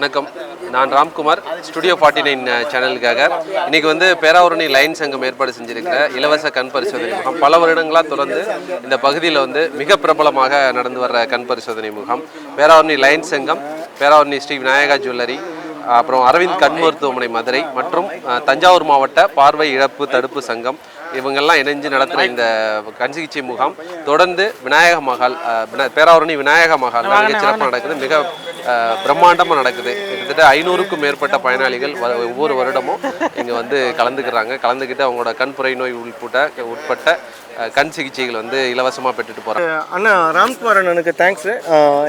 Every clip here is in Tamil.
வணக்கம். நான் ராம்குமார் ஸ்டுடியோ ஃபார்ட்டி நைன் சேனலுக்காக இன்னைக்கு வந்து பேராவூரணி லைன் சங்கம் ஏற்பாடு செஞ்சிருக்கிற இலவச கண் பரிசோதனை முகாம். பல வருடங்களாக தொடர்ந்து இந்த பகுதியில் வந்து மிக பிரபலமாக நடந்து வர்ற கண் பரிசோதனை முகாம். பேராவூரணி லைன் சங்கம் பேராவூரணி ஸ்ரீ விநாயகா ஜுவல்லரி அப்புறம் அரவிந்த் கண் மருத்துவமனை மதுரை மற்றும் தஞ்சாவூர் மாவட்ட பார்வை இழப்பு தடுப்பு சங்கம். இவங்கெல்லாம் இணைஞ்சு நடத்துகிற இந்த கண் சிகிச்சை முகாம். தொடர்ந்து விநாயக மகால் பேராவூரணி விநாயக மகால் மிக சிறப்பாக நடக்குது. மிக பிரம்மாண்டமாக நடக்குது. கிட்டத்தட்ட ஐநூறுக்கும் மேற்பட்ட பயனாளிகள் வ- ஒவ்வொரு வருடமும் இங்கே வந்து கலந்துக்கிறாங்க. கலந்துக்கிட்டு அவங்களோட கண்புரை நோய் உட்பட்ட உட்பட்ட கண் சிகிச்சைகள் வந்து இலவசமாக பெற்றுட்டு போகிறாங்க அண்ணா ராம்குமார் அண்ணனுக்கு தேங்க்ஸு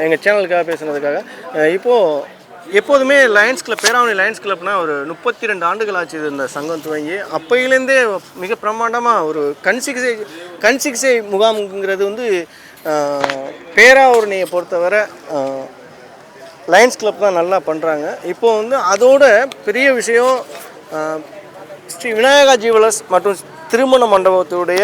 எங்கள் சேனலுக்காக பேசுனதுக்காக. இப்போது எப்போதுமே லயன்ஸ் கிளப் பேராவணி லயன்ஸ் கிளப்னா ஒரு முப்பத்தி ரெண்டு ஆண்டுகள் ஆச்சு இந்த சங்கம் துவங்கி. அப்பையிலேருந்தே மிக பிரம்மாண்டமாக ஒரு கண் சிகிச்சை கண் சிகிச்சை முகாம்ங்கிறது வந்து பேராவூரணியை பொறுத்தவரை லயன்ஸ் கிளப் தான் நல்லா பண்ணுறாங்க இப்போ வந்து அதோட பெரிய விஷயம் ஸ்ரீ விநாயகா ஜீவலஸ் மற்றும் திருமண மண்டபத்துடைய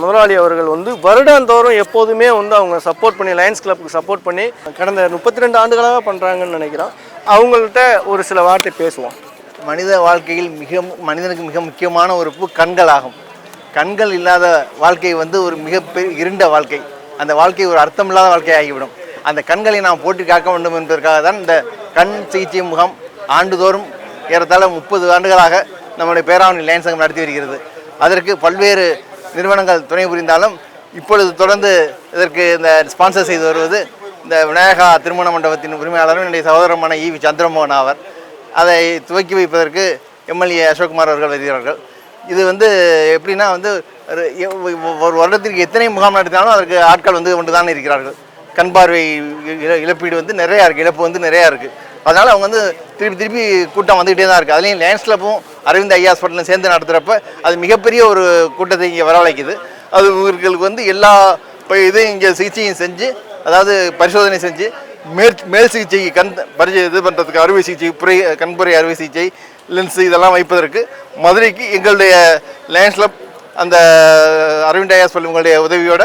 முதலாளி அவர்கள் வந்து வருடாந்தோறும் எப்போதுமே வந்து அவங்க சப்போர்ட் பண்ணி லயன்ஸ் கிளப்புக்கு சப்போர்ட் பண்ணி கடந்த முப்பத்தி ரெண்டு ஆண்டுகளாக பண்ணுறாங்கன்னு நினைக்கிறோம் அவங்கள்ட்ட ஒரு சில வார்த்தை பேசுவோம். மனித வாழ்க்கையில் மிக மனிதனுக்கு மிக முக்கியமான ஒரு உறுப்பு கண்களாகும். கண்கள் இல்லாத வாழ்க்கை வந்து ஒரு மிக இருண்ட வாழ்க்கை. அந்த வாழ்க்கை ஒரு அர்த்தமில்லாத வாழ்க்கை ஆகிவிடும் அந்த கண்களை நாம் போற்றி காக்க வேண்டும் என்பதற்காக தான் இந்த கண் சிகிச்சை முகாம் ஆண்டுதோறும் ஏறத்தாழ முப்பது ஆண்டுகளாக நம்முடைய பேராவணி லைன் சங்கம் நடத்தி வருகிறது. அதற்கு பல்வேறு நிறுவனங்கள் துணை புரிந்தாலும் இப்பொழுது தொடர்ந்து இதற்கு இந்த ஸ்பான்சர் செய்து வருவது இந்த விநாயகா திருமண மண்டபத்தின் உரிமையாளரும் என்னுடைய சகோதரமான இ வி சந்திரமோகன் ஆவர். அதை துவக்கி வைப்பதற்கு எம்எல்ஏ அசோக்குமார் அவர்கள் வருகிறார்கள். இது வந்து எப்படின்னா வந்து ஒரு வருடத்திற்கு எத்தனை முகாம் நடத்தினாலும் அதற்கு ஆட்கள் வந்து கொண்டு தான் இருக்கிறார்கள். கண் பார்வை இழப்பீடு வந்து நிறையா இருக்குது இழப்பு வந்து நிறையா இருக்குது அதனால் அவங்க வந்து திருப்பி திருப்பி கூட்டம் வந்துக்கிட்டே தான் இருக்குது அதுலேயும் லைன்ஸ் கிளப்பும் அரவிந்த் ஐ ஹாஸ்பிட்டலும் சேர்ந்து நடத்துகிறப்ப அது மிகப்பெரிய ஒரு கூட்டத்தை இங்கே வரவழைக்குது. அது இவர்களுக்கு வந்து எல்லா இப்போ இதையும் இங்கே சிகிச்சையும் செஞ்சு அதாவது பரிசோதனை செஞ்சு மேல் மேல் சிகிச்சை கண் பரிசு இது பண்ணுறதுக்கு அறுவை சிகிச்சை புரை கண்புரை அறுவை சிகிச்சை லென்ஸ் இதெல்லாம் வைப்பதற்கு மதுரைக்கு எங்களுடைய லயன்ஸ் கிளப் அந்த அரவிந்த் ஹாஸ்பிட்டல் உங்களுடைய உதவியோட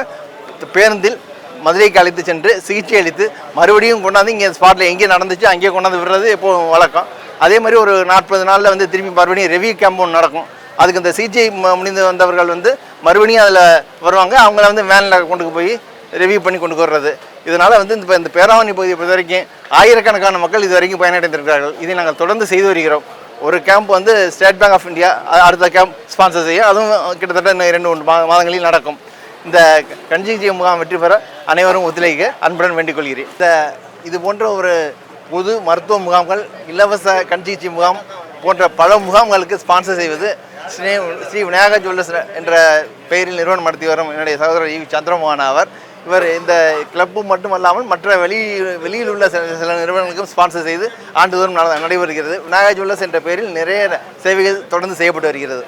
பேருந்தில் மதுரைக்கு அழைத்து சென்று சிகிச்சை அளித்து மறுபடியும் கொண்டாந்து இங்கே ஸ்பாட்டில் எங்கே நடந்துச்சு அங்கேயே கொண்டாந்து விடுறது எப்போதும் வழக்கம். அதே மாதிரி ஒரு நாற்பது நாளில் வந்து திரும்பி மறுபடியும் ரெவியூ கேம்ப் ஒன்று நடக்கும். அதுக்கு இந்த சிகிச்சை மு- முடிந்து வந்தவர்கள் வந்து மறுபடியும் அதில் வருவாங்க. அவங்கள வந்து வேனில் கொண்டு போய் ரிவ்யூ பண்ணி கொண்டு வர்றது. இதனால் வந்து இந்த இந்த பேராவணி பகுதியை பொறுத்த வரைக்கும் ஆயிரக்கணக்கான மக்கள் இது வரைக்கும் பயனடைந்திருக்கிறார்கள். இதை நாங்கள் தொடர்ந்து செய்து வருகிறோம். ஒரு கேம்ப் வந்து ஸ்டேட் பேங்க் ஆஃப் இந்தியா அடுத்த கேம்ப் ஸ்பான்சர் செய்யும் அதுவும் கிட்டத்தட்ட இன்னும் இரண்டு மூன்று மாதங்களில் நடக்கும். இந்த கஞ்சிஜி முகாம் வெற்றி பெற அனைவரும் ஒத்துழைக்க அன்புடன் வேண்டிக் கொள்கிறேன். இந்த இது போன்ற ஒரு பொது மருத்துவ முகாம்கள் இலவச கண் முகாம் போன்ற பல முகாம்களுக்கு ஸ்பான்சர் செய்வது ஸ்ரீ ஸ்ரீ விநாயகா ஜுவல்லர்ஸ் என்ற பெயரில் நிறுவனம் நடத்தி வரும் என்னுடைய சகோதரர் ஈ சந்திரமோகன் அவர். இவர் இந்த கிளப்பு மட்டுமல்லாமல் மற்ற வெளி வெளியில் உள்ள சில சில நிறுவனங்களுக்கும் ஸ்பான்சர் செய்து ஆண்டுதோறும் நட- நடைபெறுகிறது. விநாயகா ஜுவல்லர்ஸ் என்ற பெயரில் நிறைய சேவைகள் தொடர்ந்து செய்யப்பட்டு வருகிறது.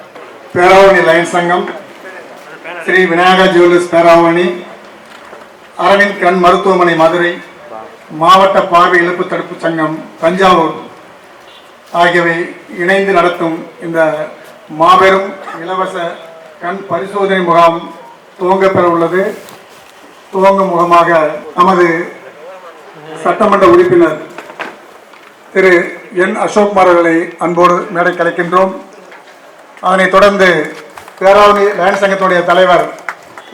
பேராவணி லைன் சங்கம் ஸ்ரீ விநாயகா ஜுவல்லர்ஸ் பேராவணி அரவிந்த் கண் மருத்துவமனை மதுரை மாவட்ட பார்வை இழப்பு தடுப்பு சங்கம் தஞ்சாவூர் ஆகியவை இணைந்து நடத்தும் இந்த மாபெரும் இலவச கண் பரிசோதனை முகாம் துவங்கப்பெற உள்ளது. துவங்கும் முகமாக நமது சட்டமன்ற உறுப்பினர் திரு என் அசோக்குமார் அவர்களை அன்போடு மேடை கலைக்கின்றோம். அதனைத் தொடர்ந்து பேராவணி லயன் சங்கத்துடைய தலைவர்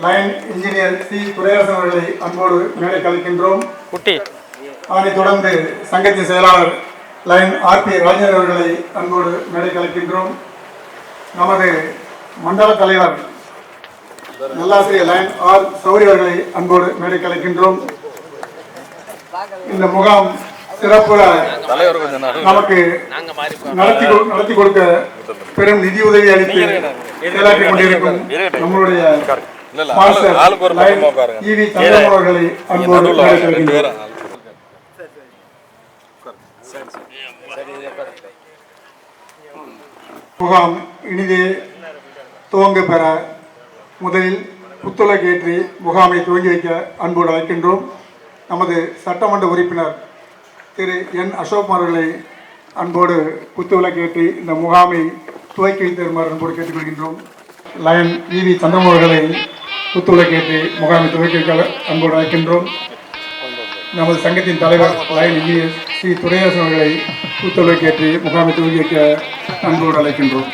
லயன் இன்ஜினியர் சி. துரையரசன் அவர்களை அன்போடு மேடை கலைக்கின்றோம் குட்டி. அதனைத் தொடர்ந்து சங்கத்தின் செயலாளர் லயன் ஆர் பி ராஜேந்திரன் அவர்களை அன்போடு மேடை கலைக்கின்றோம் நமது மண்டல தலைவர் நல்லாசிரியர் லயன் ஆர் சௌரி அவர்களை அன்போடு மேடை கலைக்கின்றோம் இந்த முகாம் சிறப்புற நமக்கு நடத்தி நடத்தி கொடுக்க பெரும் நிதி உதவி அளித்து செயலாற்றிக் கொண்டிருக்கும் நம்மளுடைய அவர்களை அன்போடு முகாம் இனிதே துவங்க பெற முதலில் புத்துலகேற்றி முகாமை துவங்கி வைக்க அன்போடு அழைக்கின்றோம். நமது சட்டமன்ற உறுப்பினர் திரு என் அசோக்குமார் அவர்களை அன்போடு குத்துவிளக்கேற்றி இந்த முகாமை துவக்கி வைத்திருமாறு அன்போடு கேட்டுக்கொள்கின்றோம். லயன் இவி சந்திரமோ அவர்களை குத்துவிளக்கேற்றி முகாமை துவக்கி வைக்க அன்போடு அழைக்கின்றோம். நமது சங்கத்தின் தலைவர் லயன் இன்ஜினியர் ஸ்ரீ துரையரசன் அவர்களை கேட்டு முகாமை துவக்கி வைக்க அன்போடு அழைக்கின்றோம்.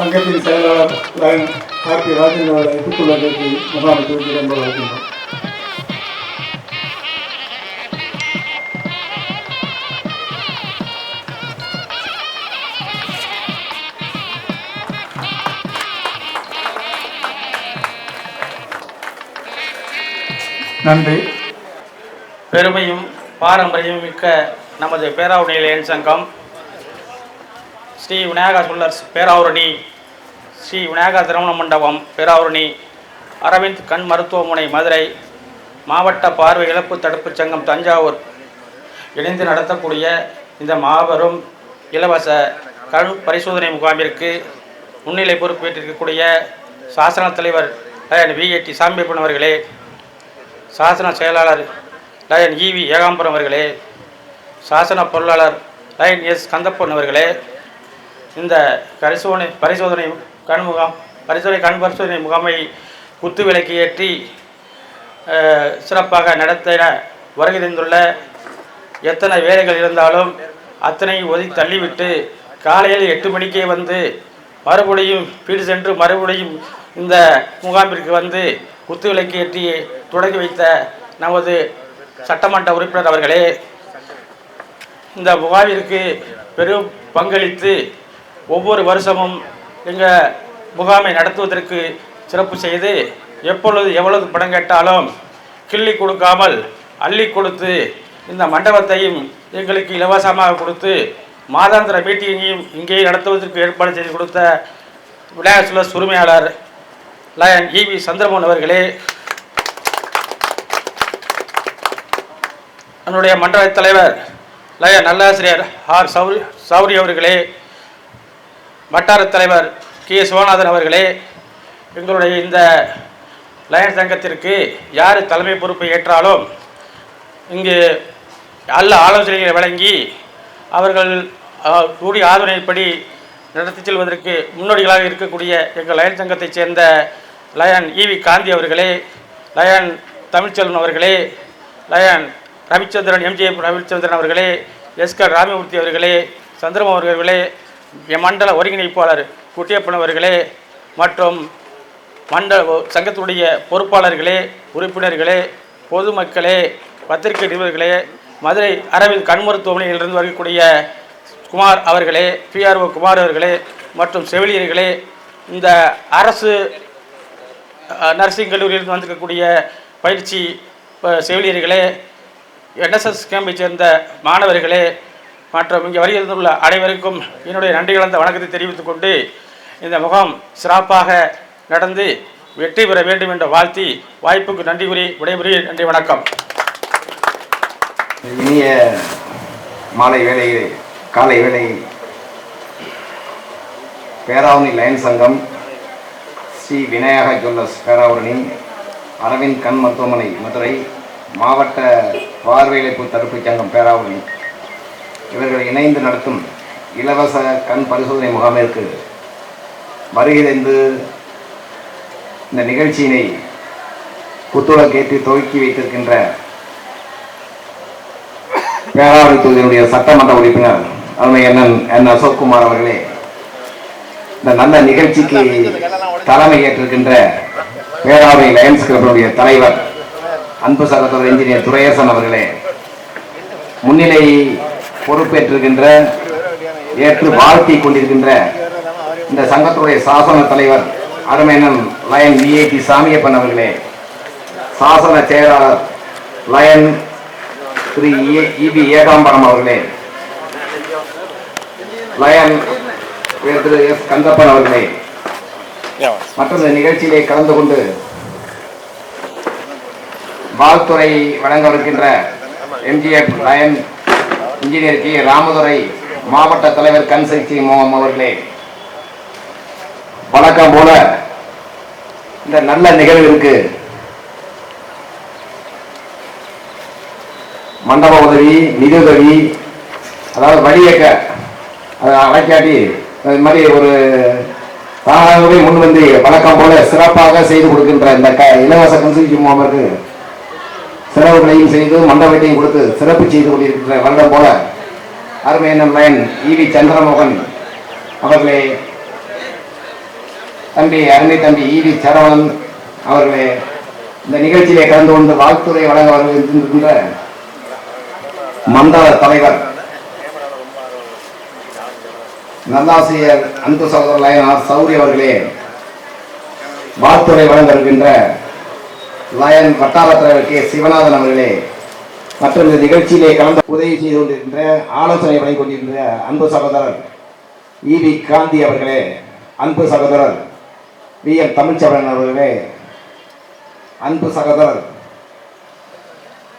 சங்கத்தின் செயலாளர் லயன் ஆர் பி ராஜேந்திரன் அவர்களை புத்தொலைக்கேற்றி முகாமை துவங்கி அன்போடு அழைக்கின்றோம் நன்றி. பெருமையும் பாரம்பரியமும் மிக்க நமது பேராவூரணி லேன் சங்கம் ஸ்ரீ விநாயகா சுல்லர்ஸ் பேராவரணி ஸ்ரீ விநாயகா திருமண மண்டபம் பேராவரணி அரவிந்த் கண் மருத்துவமனை மதுரை மாவட்ட பார்வை இழப்பு தடுப்புச் சங்கம் தஞ்சாவூர் இணைந்து நடத்தக்கூடிய இந்த மாபெரும் இலவச கண் பரிசோதனை முகாமிற்கு முன்னிலை பொறுப்பேற்றிருக்கக்கூடிய சாசன தலைவர் லயன் விஏடி சாம்பியப்பன் அவர்களே சாசன செயலாளர் லயன் இவி ஏகாம்பரம் அவர்களே சாசன பொருளாளர் லயன் எஸ் கந்தப்பன் அவர்களே இந்த பரிசோதனை பரிசோதனை கண் முகாம் பரிசோதனை கண் பரிசோதனை முகாமை குத்து விளக்கு ஏற்றி சிறப்பாக நடத்தின வருகை தந்துள்ள எத்தனை வேலைகள் இருந்தாலும் அத்தனை ஒதுக்கி தள்ளிவிட்டு காலையில் எட்டு மணிக்கே வந்து மறுபடியும் வீடு சென்று மறுபடியும் இந்த முகாமிற்கு வந்து குத்து விளக்கு ஏற்றி தொடங்கி வைத்த நமது சட்டமன்ற உறுப்பினர் அவர்களே இந்த முகாமிற்கு பெரும் பங்களித்து ஒவ்வொரு வருஷமும் எங்கள் முகாமை நடத்துவதற்கு சிறப்பு செய்து எப்பொழுது எவ்வளவு பணம் கேட்டாலும் கிள்ளி கொடுக்காமல் அள்ளி கொடுத்து இந்த மண்டபத்தையும் எங்களுக்கு இலவசமாக கொடுத்து மாதாந்திர மீட்டிங்கையும் இங்கேயே நடத்துவதற்கு ஏற்பாடு செய்து கொடுத்த விநாயகர் சுலஸ் உரிமையாளர் லயன் இவி சந்திரமோகன் அவர்களே என்னுடைய மண்டல தலைவர் லயன் நல்லாசிரியர் ஆர் சௌரி சௌரி அவர்களே வட்டார தலைவர் கே. சிவநாதன் அவர்களே எங்களுடைய இந்த லயன் சங்கத்திற்கு யார் தலைமை பொறுப்பை ஏற்றாலும் இங்கு நல்ல ஆலோசனைகளை வழங்கி அவர்கள் கூடிய ஆதரவின்படி நடத்தி செல்வதற்கு முன்னோடிகளாக இருக்கக்கூடிய எங்கள் லயன் சங்கத்தைச் சேர்ந்த லயன் ஈவி காந்தி அவர்களே லயன் தமிழ்ச்செல்வன் அவர்களே லயன் ரவிச்சந்திரன் எம்ஜே ரவிச்சந்திரன் அவர்களே எஸ்கர் ராமமூர்த்தி அவர்களே சந்திரமோ அவர்களே மண்டல ஒருங்கிணைப்பாளர் குட்டியப்பனவர்களே மற்றும் மண்டல சங்கத்துடைய பொறுப்பாளர்களே உறுப்பினர்களே பொதுமக்களே பத்திரிகை நிருபர்களே மதுரை அரவிந்த் கண் மருத்துவமனையிலிருந்து வரக்கூடிய குமார் அவர்களே பிஆர்ஓ குமார் அவர்களே மற்றும் செவிலியர்களே இந்த அரசு நர்சிங் கல்லூரியிலிருந்து வந்திருக்கக்கூடிய பயிற்சி செவிலியர்களே என்எஸ்எஸ் கேம்பை சேர்ந்த மாணவர்களே மற்றும் இங்கே வருகின்றுள்ள அனைவருக்கும் என்னுடைய நன்றி கலந்த வணக்கத்தை தெரிவித்துக் கொண்டு இந்த முகாம் சிறப்பாக நடந்து வெற்றி பெற வேண்டும் என்ற வாழ்த்தி வாய்ப்புக்கு நன்றி கூறி விடைபெறுகிறேன். நன்றி வணக்கம். இனிய மாலை வேளையிலே காலை வேலை பேராவணி லயன் சங்கம் ஸ்ரீ விநாயக ஜுவல்லர்ஸ் பேராவரணி அரவிந்த் கண் மருத்துவமனை மதுரை மாவட்ட பார்வையிழப்பு தடுப்புச் சங்கம் பேராவரணி இவர்கள் இணைந்து நடத்தும் இலவச கண் பரிசோதனை முகாமிற்கு வருகிறந்து இந்த நிகழ்ச்சியினை புத்துழக்கேற்றி துவக்கி வைத்திருக்கின்ற பேராவளி தொகுதியினுடைய சட்டமன்ற உறுப்பினர் அருமை அண்ணன் என் அசோக்குமார் அவர்களே இந்த நல்ல நிகழ்ச்சிக்கு தலைமை ஏற்றிருக்கின்ற பேராவளி லயன்ஸ் கிளப்பினுடைய தலைவர் அன்பு சகோதரர் இன்ஜினியர் துரையசன் அவர்களே முன்னிலை பொறுப்பேற்றிருக்கின்ற ஏற்று வாழ்த்தி கொண்டிருக்கின்ற இந்த சங்கத்துடைய சாசன தலைவர் அருமையன் லயன் விஐடி சாமியப்பன் அவர்களே சாசன செயலாளர் லயன் திரு இபி ஏகாம்பரம் அவர்களே லயன் திரு எஸ் கந்தப்பன் அவர்களே மற்றும் இந்த நிகழ்ச்சியிலே கலந்து கொண்டு வாழ்த்துறை வழங்கவிருக்கின்ற MGF lion engineer K. Ramadurai மாவட்ட தலைவர் கன்சக்தி மோகம் அவர்களே. வணக்கம் போல இந்த நல்ல நிகழ்விற்கு மண்டப உதவி நிதி உதவி அதாவது வழியக்க அதை அழைக்காட்டி அது மாதிரி ஒரு தானாகவே முன் வந்து வழக்கம் போல சிறப்பாக செய்து கொடுக்கின்ற இந்த க இலவச கன்சல்டி முகாமிற்கு செலவுகளையும் செய்து மண்டபத்தையும் கொடுத்து சிறப்பு செய்து கொண்டிருக்கின்ற வருடம் போல அருமையண்ணன் லைன் இவி சந்திரமோகன் அவர்களே தம்பி அருமை தம்பி இவி சரவணன் அவர்களே இந்த நிகழ்ச்சியிலே கலந்து கொண்டு வாழ்த்துறை வழங்க வருகின்ற மண்டல தலைவர் நல்லாசிரியர் அன்பு சகோதரர் லயன் சௌரி அவர்களே வாழ்த்துறை வழங்க இருக்கின்ற லாயன் வட்டார கே சிவநாதன் அவர்களே மற்றும் இந்த நிகழ்ச்சியிலே கலந்து உதவி செய்து கொண்டிருக்கின்ற ஆலோசனை வழங்கிக் கொண்டிருக்கின்ற அன்பு சகோதரர் இவி காந்தி அவர்களே அன்பு சகோதரர் வி எம் தமிழ்ச்சவரன் அவர்களே அன்பு சகோதரர்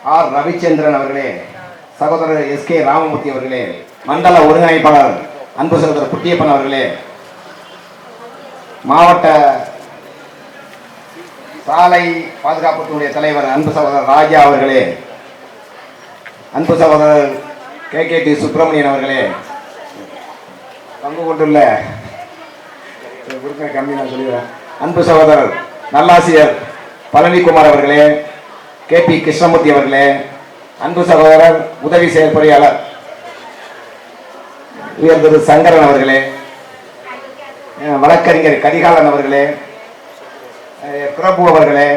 ஆர் ரவிச்சந்திரன் அவர்களே சகோதரர் எஸ் கே ராமமூர்த்தி அவர்களே மண்டல ஒருங்கிணைப்பாளர் அன்பு சகோதரர் குட்டியப்பன் அவர்களே மாவட்ட சாலை பாதுகாப்புத்துடைய தலைவர் அன்பு சகோதரர் ராஜா அவர்களே அன்பு சகோதரர் கே. கே. டி. சுப்பிரமணியன் அவர்களே பங்கு கொண்டுள்ள உறுப்பினர் கம்மி நான் சொல்லிடுறேன். அன்பு சகோதரர் நல்லாசிரியர் பழனிக்குமார் அவர்களே கே. பி. கிருஷ்ணமூர்த்தி அவர்களே அன்பு சகோதரர் உதவி செயற்பொறியாளர் உயர் திரு சங்கரன் அவர்களே வழக்கறிஞர் கரிகாலன் அவர்களே பிரபு அவர்களே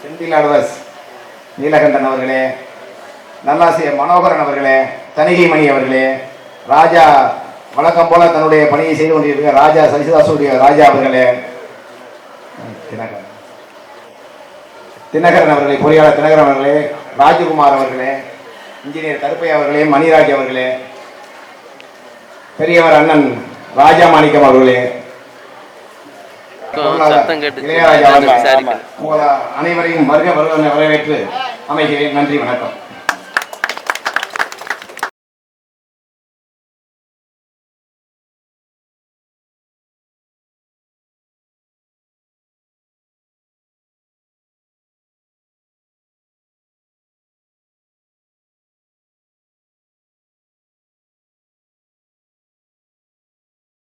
செந்தில் அலுவஸ் நீலகண்டன் அவர்களே நல்லாசிரியர் மனோகரன் அவர்களே தணிகை மணி அவர்களே ராஜா வழக்கம் போல தன்னுடைய பணியை செய்து கொண்டிருக்கிற ராஜா சசிதாசுடைய ராஜா அவர்களே தினகரன். தினகரன் அவர்களே பொறியாளர் தினகரன் அவர்களே ராஜகுமார் அவர்களே இன்ஜினியர் கருப்பை அவர்களே மணிராஜ் அவர்களே பெரியவர் அண்ணன் ராஜா மாணிக்கம் அவர்களே சத்தம் கேட்டு அனைவரையும் வருக என வரவேற்று அமைகிறேன். நன்றி வணக்கம்.